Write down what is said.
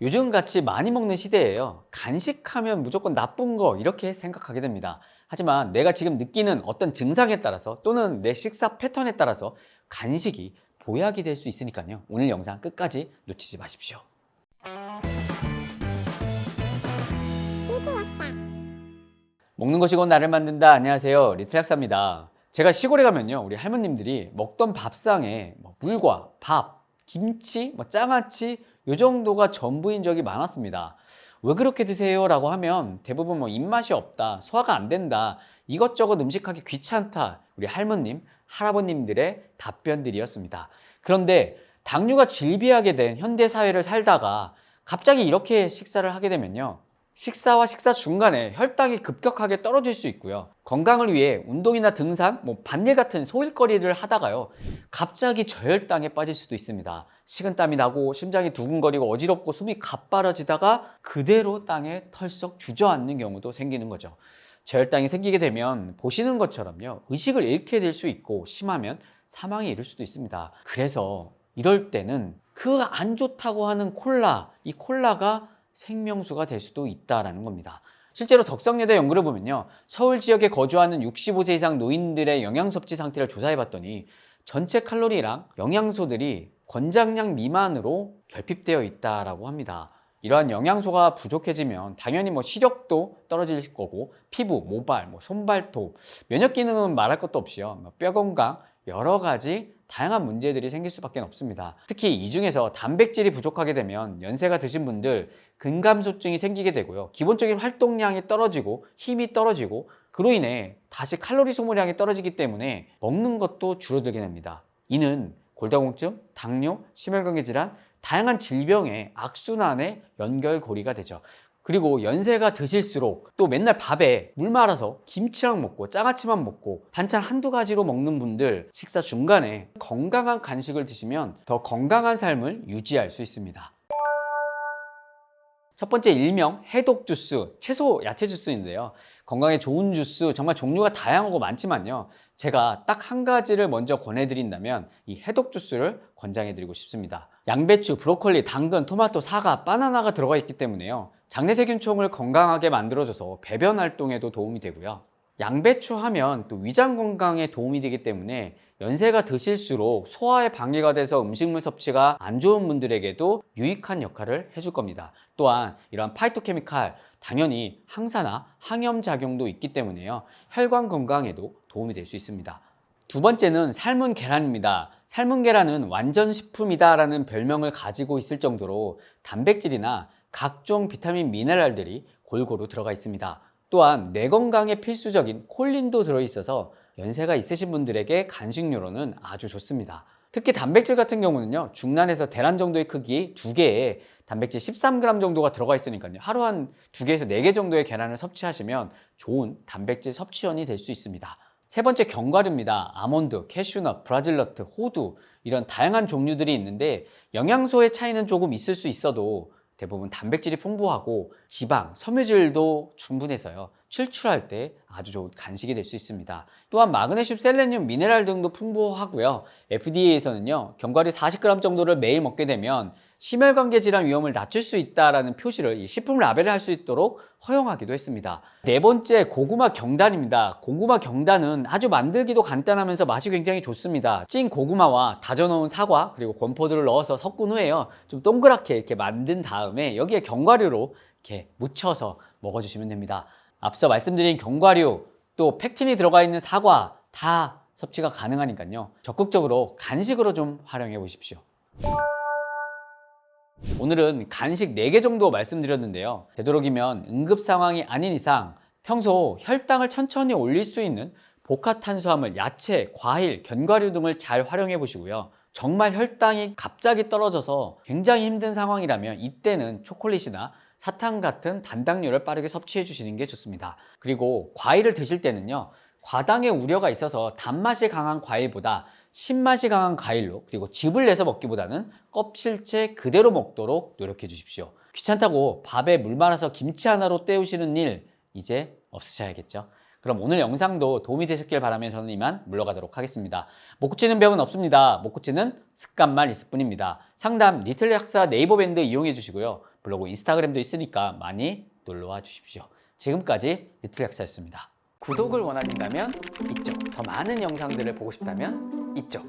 요즘 같이 많이 먹는 시대예요. 간식하면 무조건 나쁜 거 이렇게 생각하게 됩니다. 하지만 내가 지금 느끼는 어떤 증상에 따라서 또는 내 식사 패턴에 따라서 간식이 보약이 될 수 있으니까요. 오늘 영상 끝까지 놓치지 마십시오. 먹는 것이 곧 나를 만든다. 안녕하세요. 리틀약사입니다. 제가 시골에 가면요. 우리 할머님들이 먹던 밥상에 뭐 물과 밥, 김치, 뭐 장아찌 요 정도가 전부인 적이 많았습니다. 왜 그렇게 드세요? 라고 하면 대부분 뭐 입맛이 없다, 소화가 안 된다, 이것저것 음식하기 귀찮다. 우리 할머님, 할아버님들의 답변들이었습니다. 그런데 당뇨가 질비하게 된 현대 사회를 살다가 갑자기 이렇게 식사를 하게 되면요. 식사와 식사 중간에 혈당이 급격하게 떨어질 수 있고요. 건강을 위해 운동이나 등산, 뭐 반일 같은 소일거리를 하다가요. 갑자기 저혈당에 빠질 수도 있습니다. 식은땀이 나고 심장이 두근거리고 어지럽고 숨이 가빠라지다가 그대로 땅에 털썩 주저앉는 경우도 생기는 거죠. 저혈당이 생기게 되면 보시는 것처럼요. 의식을 잃게 될 수 있고 심하면 사망에 이를 수도 있습니다. 그래서 이럴 때는 그 안 좋다고 하는 콜라, 이 콜라가 생명수가 될 수도 있다라는 겁니다. 실제로 덕성여대 연구를 보면요. 서울 지역에 거주하는 65세 이상 노인들의 영양 섭취 상태를 조사해 봤더니 전체 칼로리랑 영양소들이 권장량 미만으로 결핍되어 있다라고 합니다. 이러한 영양소가 부족해지면 당연히 뭐 시력도 떨어질 거고 피부, 모발, 뭐 손발톱, 면역 기능은 말할 것도 없이요. 뭐뼈 건강 여러 가지 다양한 문제들이 생길 수밖에 없습니다. 특히 이 중에서 단백질이 부족하게 되면 연세가 드신 분들 근감소증이 생기게 되고요. 기본적인 활동량이 떨어지고 힘이 떨어지고 그로 인해 다시 칼로리 소모량이 떨어지기 때문에 먹는 것도 줄어들게 됩니다. 이는 골다공증, 당뇨, 심혈관계 질환, 다양한 질병의 악순환의 연결고리가 되죠. 그리고 연세가 드실수록 또 맨날 밥에 물 말아서 김치랑 먹고 장아찌만 먹고 반찬 한두 가지로 먹는 분들 식사 중간에 건강한 간식을 드시면 더 건강한 삶을 유지할 수 있습니다. 첫 번째 일명 해독 주스, 채소 야채 주스인데요. 건강에 좋은 주스 정말 종류가 다양하고 많지만요. 제가 딱 한 가지를 먼저 권해드린다면 이 해독 주스를 권장해드리고 싶습니다. 양배추, 브로콜리, 당근, 토마토, 사과, 바나나가 들어가 있기 때문에요. 장내 세균총을 건강하게 만들어줘서 배변 활동에도 도움이 되고요. 양배추 하면 또 위장 건강에 도움이 되기 때문에 연세가 드실수록 소화에 방해가 돼서 음식물 섭취가 안 좋은 분들에게도 유익한 역할을 해줄 겁니다. 또한 이러한 파이토케미칼 당연히 항산화, 항염 작용도 있기 때문에요. 혈관 건강에도 도움이 될 수 있습니다. 두 번째는 삶은 계란입니다. 삶은 계란은 완전 식품이다라는 별명을 가지고 있을 정도로 단백질이나 각종 비타민 미네랄들이 골고루 들어가 있습니다. 또한 뇌 건강에 필수적인 콜린도 들어있어서 연세가 있으신 분들에게 간식료로는 아주 좋습니다. 특히 단백질 같은 경우는요, 중란에서 대란 정도의 크기 두 개에 단백질 13g 정도가 들어가 있으니까요. 하루 한 두 개에서 네 개 정도의 계란을 섭취하시면 좋은 단백질 섭취원이 될 수 있습니다. 세 번째 견과류입니다. 아몬드, 캐슈넛, 브라질너트, 호두 이런 다양한 종류들이 있는데 영양소의 차이는 조금 있을 수 있어도 대부분 단백질이 풍부하고 지방, 섬유질도 충분해서요. 출출할 때 아주 좋은 간식이 될 수 있습니다. 또한 마그네슘, 셀레늄, 미네랄 등도 풍부하고요. FDA에서는요. 견과류 40g 정도를 매일 먹게 되면 심혈관계 질환 위험을 낮출 수 있다라는 표시를 이 식품 라벨에 할수 있도록 허용하기도 했습니다. 네 번째 고구마 경단입니다. 고구마 경단은 아주 만들기도 간단하면서 맛이 굉장히 좋습니다. 찐 고구마와 다져놓은 사과 그리고 건포도를 넣어서 섞은 후에요. 좀 동그랗게 이렇게 만든 다음에 여기에 견과류로 이렇게 묻혀서 먹어주시면 됩니다. 앞서 말씀드린 견과류 또 팩틴이 들어가 있는 사과 다 섭취가 가능하니까요. 적극적으로 간식으로 좀 활용해 보십시오. 오늘은 간식 4개 정도 말씀드렸는데요. 되도록이면 응급 상황이 아닌 이상 평소 혈당을 천천히 올릴 수 있는 복합탄수화물, 야채, 과일, 견과류 등을 잘 활용해 보시고요. 정말 혈당이 갑자기 떨어져서 굉장히 힘든 상황이라면 이때는 초콜릿이나 사탕 같은 단당류를 빠르게 섭취해 주시는 게 좋습니다. 그리고 과일을 드실 때는요. 과당의 우려가 있어서 단맛이 강한 과일보다 신맛이 강한 과일로 그리고 즙을 내서 먹기보다는 껍질째 그대로 먹도록 노력해 주십시오. 귀찮다고 밥에 물 말아서 김치 하나로 때우시는 일 이제 없으셔야겠죠. 그럼 오늘 영상도 도움이 되셨길 바라며 저는 이만 물러가도록 하겠습니다. 못 고치는 병은 없습니다. 못 고치는 습관만 있을 뿐입니다. 상담 리틀 약사 네이버 밴드 이용해 주시고요. 블로그, 인스타그램도 있으니까 많이 놀러와 주십시오. 지금까지 리틀 약사였습니다. 구독을 원하신다면 있죠. 더 많은 영상들을 보고 싶다면 있죠.